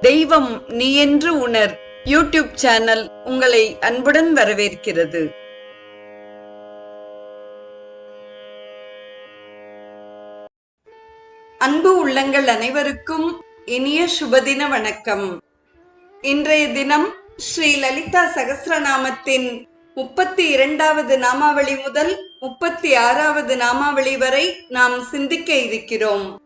தெய்வம் நீ என்று உணர். யூடியூப் சேனல் உங்களை அன்புடன் வரவேற்கிறது. அன்பு உள்ளங்கள் அனைவருக்கும் இனிய சுபதின வணக்கம். இன்றைய தினம் ஸ்ரீ லலிதா சகசிரநாமத்தின் முப்பத்தி இரண்டாவது நாமாவளி முதல் முப்பத்தி ஆறாவது நாமாவளி வரை நாம் சிந்திக்க இருக்கிறோம்.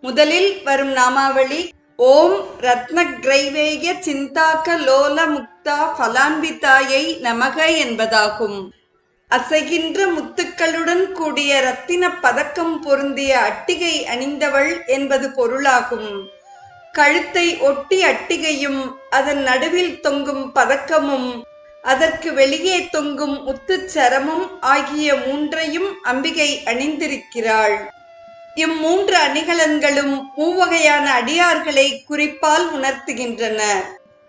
முதலில் வரும் நாமாவளி ஓம் ரத்ன கிரைவேய சிந்தாக்க லோல முக்தா ஃபலான்பிதாயை நமக என்பதாகும். அசைகின்ற முத்துக்களுடன் கூடிய ரத்தின பதக்கம் பொருந்திய அட்டிகை அணிந்தவள் என்பது பொருளாகும். கழுத்தை ஒட்டி அட்டிகையும் அதன் நடுவில் தொங்கும் பதக்கமும் அதற்கு வெளியே தொங்கும் முத்துச்சரமும் ஆகிய மூன்றையும் அம்பிகை அணிந்திருக்கிறாள். இம்மூன்று அணிகலன்களும் மூவகையான அடியார்களை குறிப்பால் உணர்த்துகின்றன.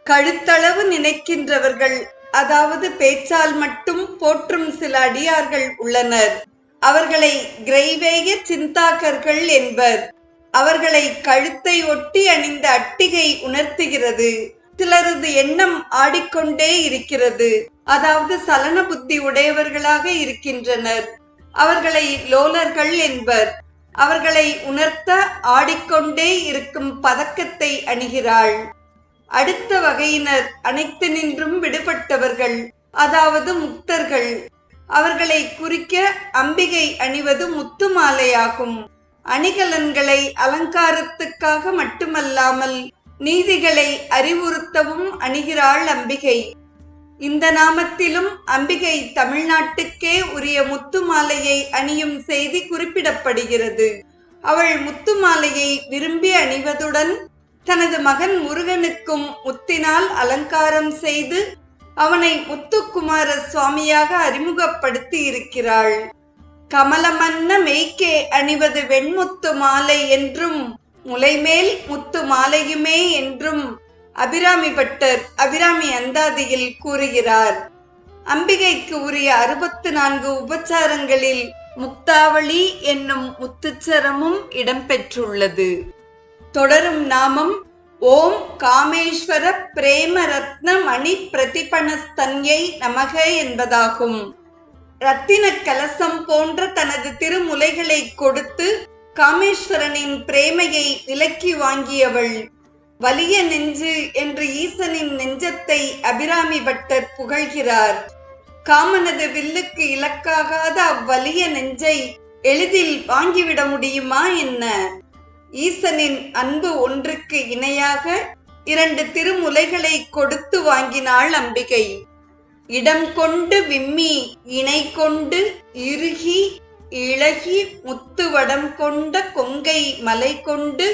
கழுத்தளவு நினைக்கின்றவர்கள் அதாவது பேச்சால் மட்டும் போற்றும் சில அடியார்கள் உள்ளனர். அவர்களை கிரைவேய சிந்தாக்கர்கள் என்பர். அவர்களை கழுத்தை ஒட்டி அணிந்த அட்டிகை உணர்த்துகிறது. சிலரது எண்ணம் ஆடிக்கொண்டே இருக்கிறது. அதாவது சலன புத்தி உடையவர்களாக இருக்கின்றனர். அவர்களை லோலர்கள் என்பர். அவர்களை உணர்த்த ஆடிக்கொண்டே இருக்கும் பதக்கத்தை அணிகிறாள். அடுத்த வகையினர் அனைத்து நின்றும் விடுபட்டவர்கள் அதாவது முக்தர்கள். அவர்களை குறிக்க அம்பிகை அணிவது முத்து மாலையாகும் அணிகலன்களை அலங்காரத்துக்காக மட்டுமல்லாமல் நீதிகளை அறிவுறுத்தவும் அணிகிறாள் அம்பிகை. இந்த நாமத்திலும் அம்பிகை தமிழ்நாட்டுக்கே உரிய முத்து மாலையை அணியும் செய்தி குறிப்பிடப்படுகிறது. அவள் முத்து மாலையை விரும்பி அணிவதுடன் தனது மகன் முருகனுக்கும் முத்தினால் அலங்காரம் செய்து அவனை முத்துக்குமார சுவாமியாக அறிமுகப்படுத்தி இருக்கிறாள் கமலமன்ன மெய்க்கே அணிவது வெண்முத்து மாலை என்றும் முலைமேல் முத்து மாலையுமே என்றும் அபிராமி பட்டர் அபிராமி அந்தாதியில் கூறுகிறார் அம்பிகைக்கு உரிய அறுபத்து நான்கு உபச்சாரங்களில் முக்தாவளி என்னும் முத்துச்சரமும் இடம்பெற்றுள்ளது. தொடரும் நாமம் ஓம் காமேஸ்வர பிரேம ரத்ன மணி பிரதிபணஸ்தன்யை நமக என்பதாகும். ரத்தின கலசம் போன்ற தனது திருமுலைகளை கொடுத்து காமேஸ்வரனின் பிரேமையை விலக்கி வாங்கியவள் வலிய நெஞ்சு என்று ஈசனின் நெஞ்சத்தை அபிராமி பட்டர் புகழ்கிறார். காமனது வில்லுக்கு இலக்காகாத அவ்வலிய நெஞ்சை எளிதில் வாங்கிவிட முடியுமா என்ன? ஈசனின் அன்பு ஒன்றுக்கு இணையாக இரண்டு திருமுலைகளை கொடுத்து வாங்கினாள் அம்பிகை. இடம் கொண்டு விம்மி இணை கொண்டு இறுகி இழகி முத்து வடம் கொண்ட கொங்கை மலை கொண்டு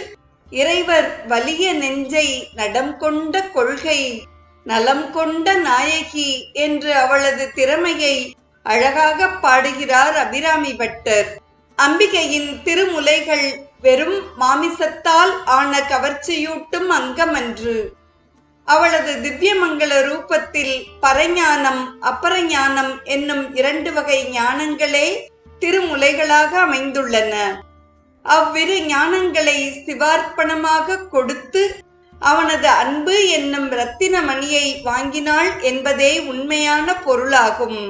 இறைவர் வலிய நெஞ்சை நடம் கொண்ட கொள்கை நலம் கொண்ட நாயகி என்று அவளது திறமையை அழகாக பாடுகிறார் அபிராமி பட்டர். அம்பிகையின் திருமுலைகள் வெறும் மாமிசத்தால் ஆன கவர்ச்சியூட்டும் அங்கமன்று. அவளது திவ்யமங்கள ரூபத்தில் பரஞானம் அப்பரஞானம் என்னும் இரண்டு வகை ஞானங்களே திருமுலைகளாக அமைந்துள்ளன. அவ்விரு ஞானங்களை சிவார்ப்பணமாக கொடுத்து அவனது அன்பு என்னும் ரத்தின மணியை வாங்கினாள் என்பதே உண்மையான பொருளாகும்.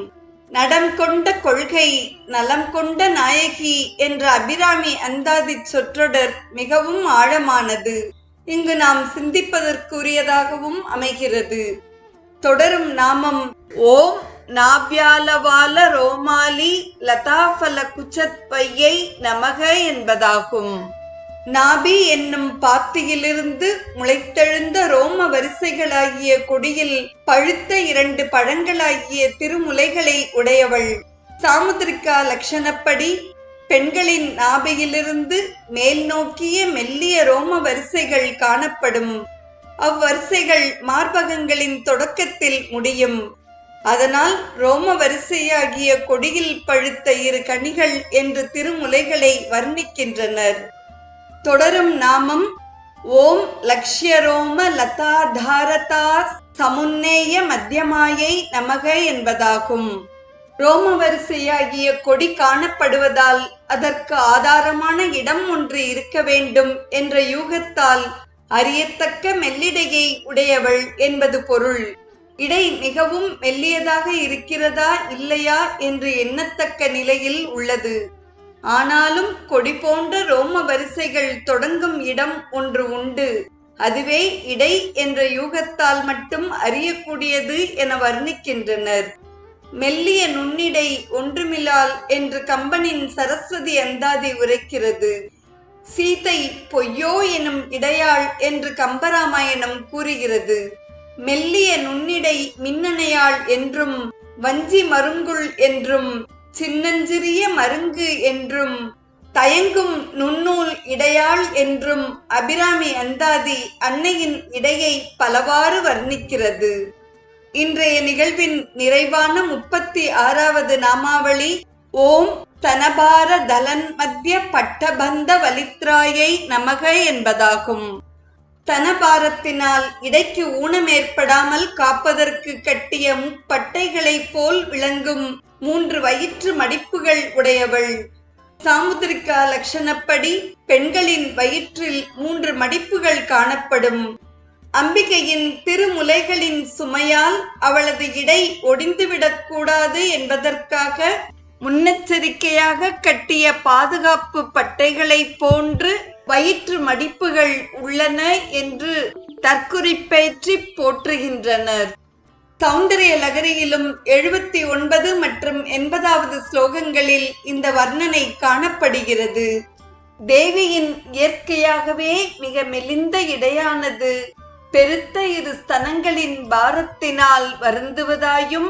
நடம் கொண்ட கொள்கை நலம் கொண்ட நாயகி என்ற அபிராமி அந்தாதி சொற்றொடர் மிகவும் ஆழமானது. இங்கு நாம் சிந்திப்பதற்குரியதாகவும் அமைகிறது. தொடரும் நாமம் ஓம் நாபியாலவால லதாஃபல குச்சத் பையை நமக என்பதாகும். நாபி என்னும் பாத்தியிலிருந்து முளைத்தெழுந்த ரோம வரிசைகளாகிய கொடியில் பழுத்த இரண்டு பழங்களாகிய திருமுலைகளை உடையவள். சாமுத்திரிகா லட்சணப்படி பெண்களின் நாபியிலிருந்து மேல் நோக்கிய மெல்லிய ரோம வரிசைகள் காணப்படும். அவ்வரிசைகள் மார்பகங்களின் தொடக்கத்தில் முடியும். அதனால் ரோம வரிசையாகிய கொடியில் பழுத்த இரு கனிகள் என்று திருமுலைகளை வர்ணிக்கின்றனர். தொடரும் நாமம் ஓம் லக்ஷ்யரோம லதாதாரதா சமுன்னேய மத்தியமாயை நமக என்பதாகும். ரோம வரிசையாகிய கொடி காணப்படுவதால் அதற்கு ஆதாரமான இடம் ஒன்று இருக்க வேண்டும் என்ற யூகத்தால் அறியத்தக்க மெல்லிடையை உடையவள் என்பது பொருள். இடை மிகவும் மெல்லியதாக இருக்கிறதா இல்லையா என்று எண்ணத்தக்க நிலையில் உள்ளது. ஆனாலும் கொடி போன்ற ரோம வரிசைகள் தொடங்கும் இடம் ஒன்று உண்டு. அதுவே இடை என்ற யூகத்தால் மட்டும் அறியக்கூடியது என வர்ணிக்கின்றனர். மெல்லிய நுண்ணிடை ஒன்றுமில்லால் என்று கம்பனின் சரஸ்வதி அந்தாதி உரைக்கிறது. சீதை பொய்யோ எனும் இடையாள் என்று கம்பராமாயணம் கூறுகிறது. மெல்லிய நுண்ணிடை மின்னணையாள் என்றும் வஞ்சி மருங்குள் என்றும் சின்னஞ்சிறிய மருங்கு என்றும் தயங்கும் நுண்ணூல் இடையாள் என்றும் அபிராமி அந்தாதி அன்னையின் இடையை பலவாறு வர்ணிக்கிறது. இன்றைய நிகழ்வின் நிறைவான முப்பத்தி ஆறாவது நாமாவளி ஓம் தனபார தலன் மத்திய பட்டபந்த வலித்ராயை நமக என்பதாகும். தனபாரத்தினால் இடைக்கு ஊனம் ஏற்படாமல் காப்பதற்கு கட்டிய முப்பட்டைகளைப் போல் விளங்கும் மூன்று வயிற்று மடிப்புகள் உடையவள். சாமுத்திரிகா லட்சணப்படி பெண்களின் வயிற்றில் மூன்று மடிப்புகள் காணப்படும். அம்பிகையின் திருமுலைகளின் சுமையால் அவளது இடை ஒடிந்துவிடக் கூடாது என்பதற்காக முன்னெச்சரிக்கையாக கட்டிய பாதுகாப்பு பட்டைகளைப் போன்று வயிற்று மடிப்புகள் உள்ளன என்று தற்குறிப்பேற்றி போற்றுகின்றனர். சௌந்தரிய லகரியிலும் எழுபத்தி ஒன்பது மற்றும் எண்பதாவது ஸ்லோகங்களில் இந்த வர்ணனை காணப்படுகிறது. தேவியின் இயற்கையாகவே மிக மெலிந்த இடையானது பெருத்த இரு ஸ்தனங்களின் பாரத்தினால் வருந்துவதாயும்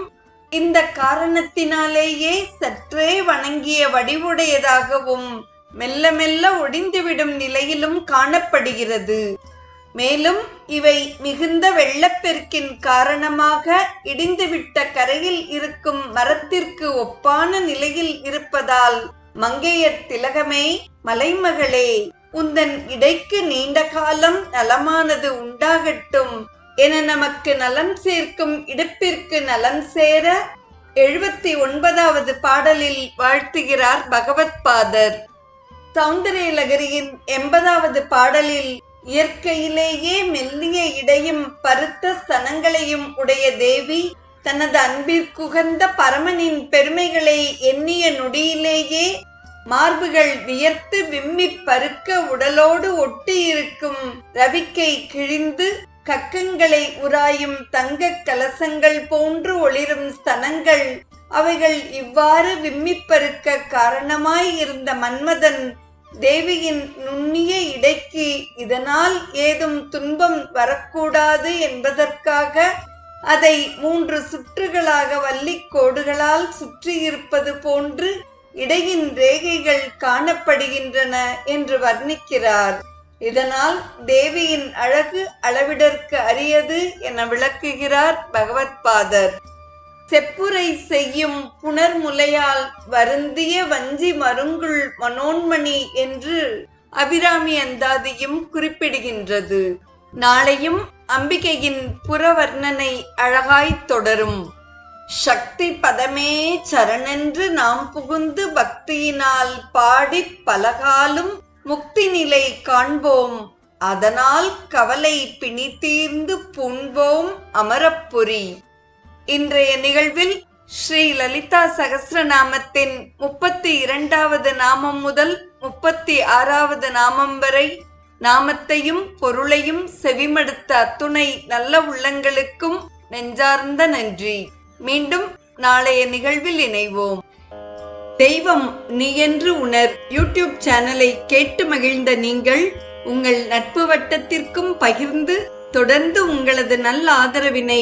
இந்த காரணத்தினாலேயே சற்றே வணங்கிய வடிவுடையதாகவும் மெல்ல மெல்ல ஒடிந்துவிடும் நிலையிலும் காணப்படுகிறது. மேலும் இவை மிகுந்த வெள்ளப்பெருக்கின் காரணமாக இடிந்துவிட்ட கரையில் இருக்கும் மரத்திற்கு ஒப்பான நிலையில் இருப்பதால் மங்கையர் திலகமே மலைமகளே உந்தன் இடைக்கு நீண்ட காலம் நலமானது உண்டாகட்டும் என நமக்கு நலம் சேர்க்கும் இடுப்பிற்கு நலம் சேர எழுபத்தி ஒன்பதாவது பாடலில் வாழ்த்துகிறார் பகவத் பாதர் சௌந்தரிய லகரியின் எண்பதாவது பாடலில் இயற்கையிலேயே மெல்லிய இடையும் பருத்த ஸ்தனங்களையும் உடைய தேவி தனது அன்பிற்குகந்த பரமனின் பெருமைகளை எண்ணிய நொடியிலேயே மார்புகள் வியர்த்து விம்மி பருக்க உடலோடு ஒட்டி இருக்கும் ரவிக்கை கிழிந்து கக்கங்களை உராயும் தங்க கலசங்கள் போன்று ஒளிரும் ஸ்தனங்கள் அவைகள் இவ்வாறு விம்மிப்பருக்க காரணமாய் இருந்த மன்மதன் தேவியின் நுண்ணிய இடைக்கு இதனால் ஏதும் துன்பம் வரக்கூடாது என்பதற்காக அதை மூன்று சுற்றுகளாக வள்ளிக் கோடுகளால் சுற்றியிருப்பது போன்று இடையின் ரேகைகள் காணப்படுகின்றன என்று வர்ணிக்கிறார். இதனால் தேவியின் அழகு அளவிடற்கு அரியது என விளக்குகிறார் பகவத்பாதர் செப்புரை செய்யும் புனர்முலையால் வருந்திய வஞ்சி மருங்குள் மனோன்மணி என்று அபிராமி அந்தாதியும் குறிப்பிடுகின்றது. நாளையும் அம்பிகையின் புறவர்ணனை அழகாய் தொடரும். சக்தி பதமே சரணென்று நாம் புகுந்து பக்தியினால் பாடிப் பலகாலும் முக்தி நிலை காண்போம். அதனால் கவலை பிணி தீர்ந்து பூண்போம் அமரப்புரி. இன்றைய நிகழ்வில் ஸ்ரீ லலிதா சகசிரநாமத்தின் முப்பத்தி இரண்டாவது நாமம் முதல் முப்பத்தி ஆறாவது நாமம் வரை நாமத்தையும் பொருளையும் செவிமடுத்த அத்துணை நல்ல உள்ளங்களுக்கும் நெஞ்சார்ந்த நன்றி. மீண்டும் நாளைய நிகழ்வில் இணைவோம். தெய்வம் நீ என்று உணர் யூடியூப் சேனலை கேட்டு மகிழ்ந்த நீங்கள் உங்கள் நட்பு வட்டத்திற்கும் பகிர்ந்து தொடர்ந்து உங்களது நல்ல ஆதரவினை